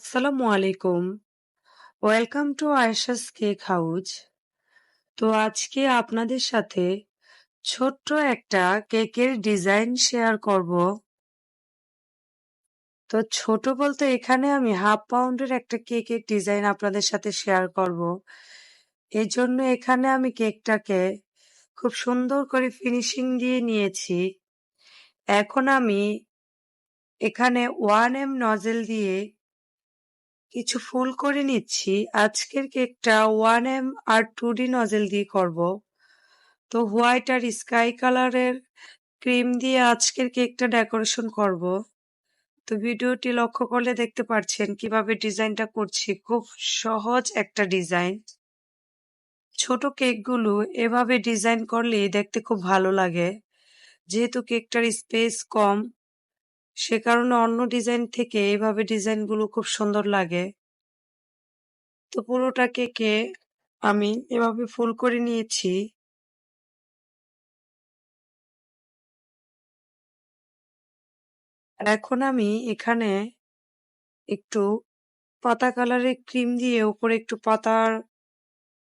আসসালামু আলাইকুম। Welcome to Ayesha's cake house. তো আজকে আপনাদের সাথে ছোট্ট একটা কেকের ডিজাইন শেয়ার করব। তো ছোট বলতে এখানে আমি হাফ পাউন্ডের একটা কেকের ডিজাইন আপনাদের সাথে শেয়ার করব। এই জন্য এখানে আমি কেকটাকে খুব সুন্দর করে ফিনিশিং দিয়ে নিয়েছি। এখন আমি এখানে ওয়ান এম নজেল দিয়ে কিছু ফুল করে নিচ্ছি। আজকের কেকটা ওয়ান এম আর টু ডি নজেল দিয়ে করব। তো হোয়াইট আর স্কাই কালারের ক্রিম দিয়ে আজকের কেকটা ডেকোরেশন করব। তো ভিডিওটি লক্ষ্য করলে দেখতে পাচ্ছেন কীভাবে ডিজাইনটা করছি। খুব সহজ একটা ডিজাইন। ছোট কেকগুলো এভাবে ডিজাইন করলে দেখতে খুব ভালো লাগে। যেহেতু কেকটার স্পেস কম সে কারণে অন্য ডিজাইন থেকে এইভাবে ডিজাইনগুলো খুব সুন্দর লাগে। তো পুরোটা কেকে আমি এভাবে ফুল করে নিয়েছি। এখন আমি এখানে একটু পাতা কালারের ক্রিম দিয়ে উপরে একটু পাতার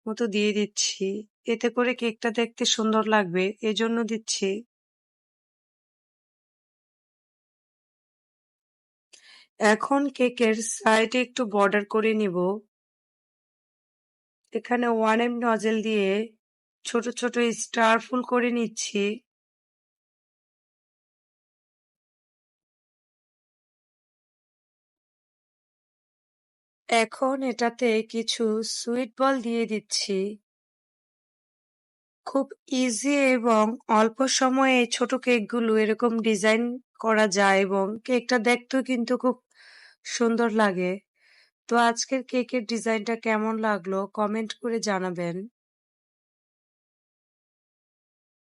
মতো দিয়ে দিচ্ছি। এতে করে কেকটা দেখতে সুন্দর লাগবে, এজন্য দিচ্ছি। এখন কেকের সাইডে একটু বর্ডার করে নিব। এখানে ওয়ান এম নজেল দিয়ে ছোট ছোট স্টার ফুল করে নিচ্ছি। এখন এটাতে কিছু সুইট বল দিয়ে দিচ্ছি। খুব ইজি এবং অল্প সময়ে ছোট কেকগুলো এরকম ডিজাইন করা যায় এবং কেকটা দেখতেও কিন্তু খুব সুন্দর লাগে। তো আজকের কেকের ডিজাইনটা কেমন লাগল? কমেন্ট করে জানাবেন।